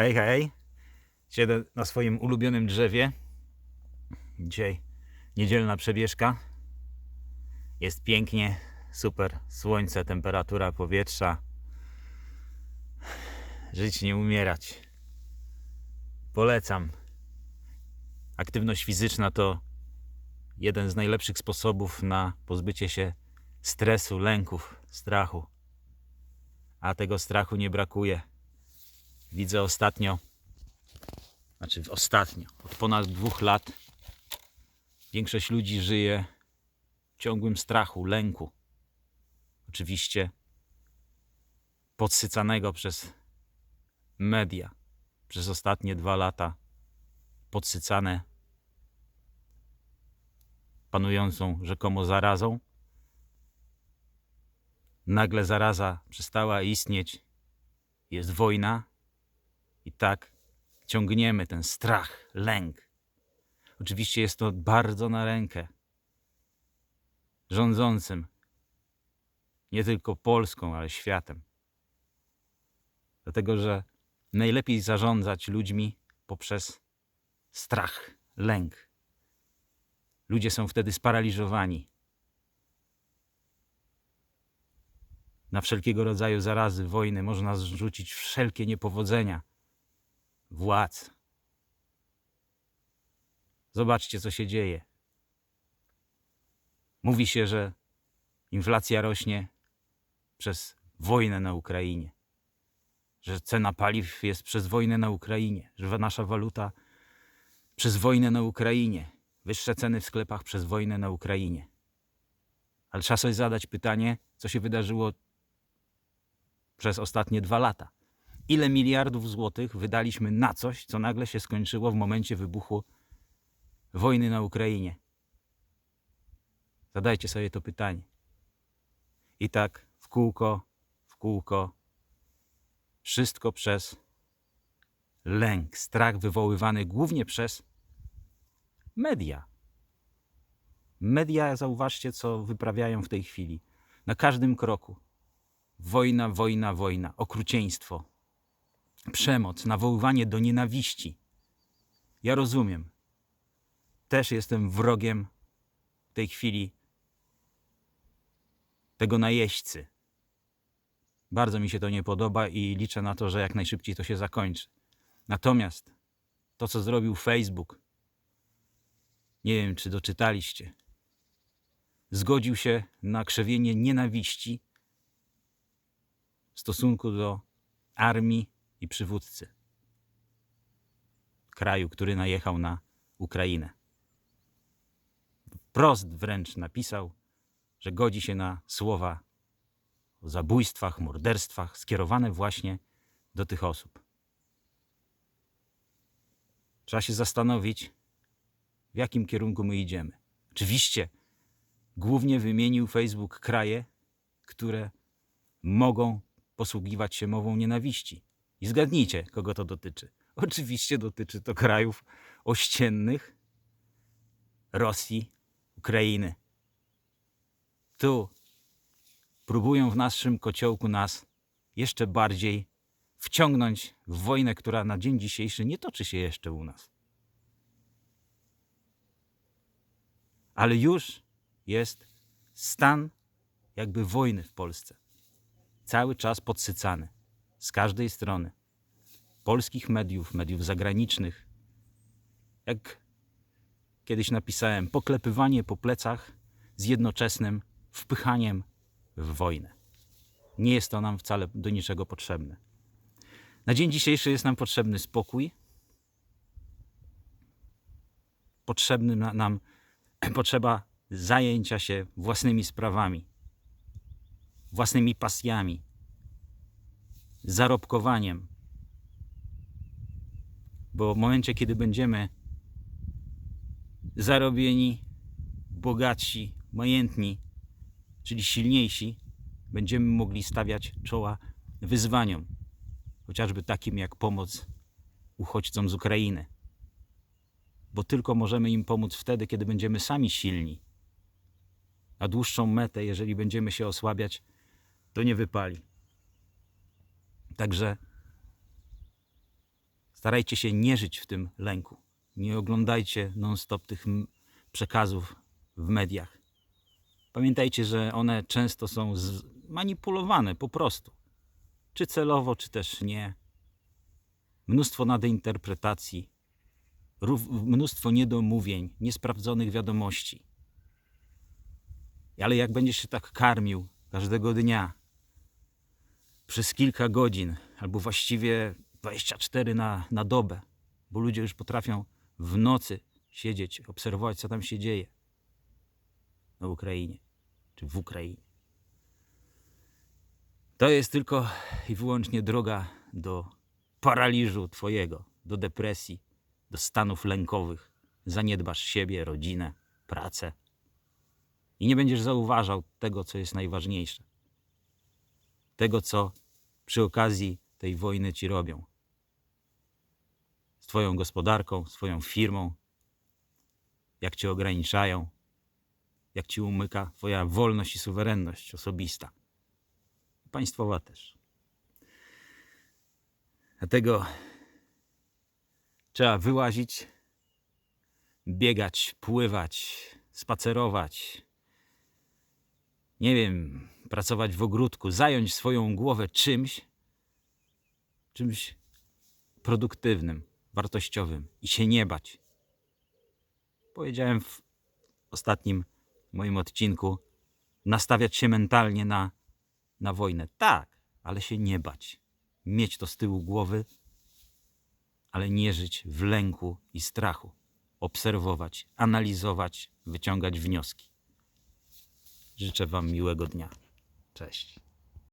Hej, hej. Siedzę na swoim ulubionym drzewie. Dzisiaj niedzielna przebieżka. Jest pięknie, super. Słońce, temperatura powietrza. Żyć nie umierać. Polecam. Aktywność fizyczna to jeden z najlepszych sposobów na pozbycie się stresu, lęków, strachu. A tego strachu nie brakuje. Widzę ostatnio, znaczy ostatnio, od ponad dwóch lat, większość ludzi żyje w ciągłym strachu, lęku. Oczywiście podsycanego przez media przez ostatnie dwa lata, podsycane panującą rzekomo zarazą. Nagle zaraza przestała istnieć, jest wojna, i tak ciągniemy ten strach, lęk. Oczywiście jest to bardzo na rękę rządzącym, nie tylko Polską, ale światem. Dlatego, że najlepiej zarządzać ludźmi poprzez strach, lęk. Ludzie są wtedy sparaliżowani. Na wszelkiego rodzaju zarazy, wojny można zrzucić wszelkie niepowodzenia władz. Zobaczcie, co się dzieje. Mówi się, że inflacja rośnie przez wojnę na Ukrainie, że cena paliw jest przez wojnę na Ukrainie, że nasza waluta przez wojnę na Ukrainie, wyższe ceny w sklepach przez wojnę na Ukrainie. Ale trzeba sobie zadać pytanie, co się wydarzyło przez ostatnie dwa lata ile miliardów złotych wydaliśmy na coś, co nagle się skończyło w momencie wybuchu wojny na Ukrainie. Zadajcie sobie to pytanie. I tak w kółko, w kółko, wszystko przez lęk, strach wywoływany głównie przez media. Media, zauważcie, co wyprawiają w tej chwili. Na każdym kroku. Wojna, wojna, wojna, okrucieństwo, przemoc, nawoływanie do nienawiści. Ja rozumiem. Też jestem wrogiem tej chwili tego najeźdźcy. Bardzo mi się to nie podoba i liczę na to, że jak najszybciej to się zakończy. Natomiast to, co zrobił Facebook, nie wiem, czy doczytaliście, zgodził się na krzewienie nienawiści w stosunku do armii i przywódcy kraju, który najechał na Ukrainę. Wprost wręcz napisał, że godzi się na słowa o zabójstwach, morderstwach skierowane właśnie do tych osób. Trzeba się zastanowić, w jakim kierunku my idziemy. Oczywiście głównie wymienił Facebook kraje, które mogą posługiwać się mową nienawiści. I zgadnijcie, kogo to dotyczy. Oczywiście dotyczy to krajów ościennych Rosji, Ukrainy. Tu próbują w naszym kociołku nas jeszcze bardziej wciągnąć w wojnę, która na dzień dzisiejszy nie toczy się jeszcze u nas. Ale już jest stan jakby wojny w Polsce. Cały czas podsycany z każdej strony. Polskich mediów, mediów zagranicznych. Jak kiedyś napisałem, poklepywanie po plecach z jednoczesnym wpychaniem w wojnę. Nie jest to nam wcale do niczego potrzebne. Na dzień dzisiejszy jest nam potrzebny spokój. Potrzebny nam potrzeba zajęcia się własnymi sprawami, własnymi pasjami, zarobkowaniem. Bo w momencie, kiedy będziemy zarobieni, bogatsi, majętni, czyli silniejsi, będziemy mogli stawiać czoła wyzwaniom, chociażby takim jak pomoc uchodźcom z Ukrainy. Bo tylko możemy im pomóc wtedy, kiedy będziemy sami silni. Na dłuższą metę, jeżeli będziemy się osłabiać, to nie wypali. Także Starajcie się nie żyć w tym lęku. Nie oglądajcie non-stop tych przekazów w mediach. Pamiętajcie, że one często są manipulowane po prostu. Czy celowo, czy też nie. Mnóstwo nadinterpretacji, mnóstwo niedomówień, niesprawdzonych wiadomości. Ale jak będziesz się tak karmił każdego dnia, przez kilka godzin, albo właściwie 24 na, na dobę, bo ludzie już potrafią w nocy siedzieć, obserwować, co tam się dzieje na Ukrainie, czy w Ukrainie. To jest tylko i wyłącznie droga do paraliżu Twojego, do depresji, do stanów lękowych. Zaniedbasz siebie, rodzinę, pracę i nie będziesz zauważał tego, co jest najważniejsze. Tego, co przy okazji tej wojny ci robią. Z Twoją gospodarką, swoją firmą, jak cię ograniczają, jak ci umyka Twoja wolność i suwerenność osobista. Państwowa też. Dlatego trzeba wyłazić, biegać, pływać, spacerować. Nie wiem, pracować w ogródku, zająć swoją głowę czymś, czymś produktywnym, wartościowym i się nie bać. Powiedziałem w ostatnim moim odcinku, nastawiać się mentalnie na, na wojnę. Tak, ale się nie bać. Mieć to z tyłu głowy, ale nie żyć w lęku i strachu. Obserwować, analizować, wyciągać wnioski. Życzę Wam miłego dnia. Cześć.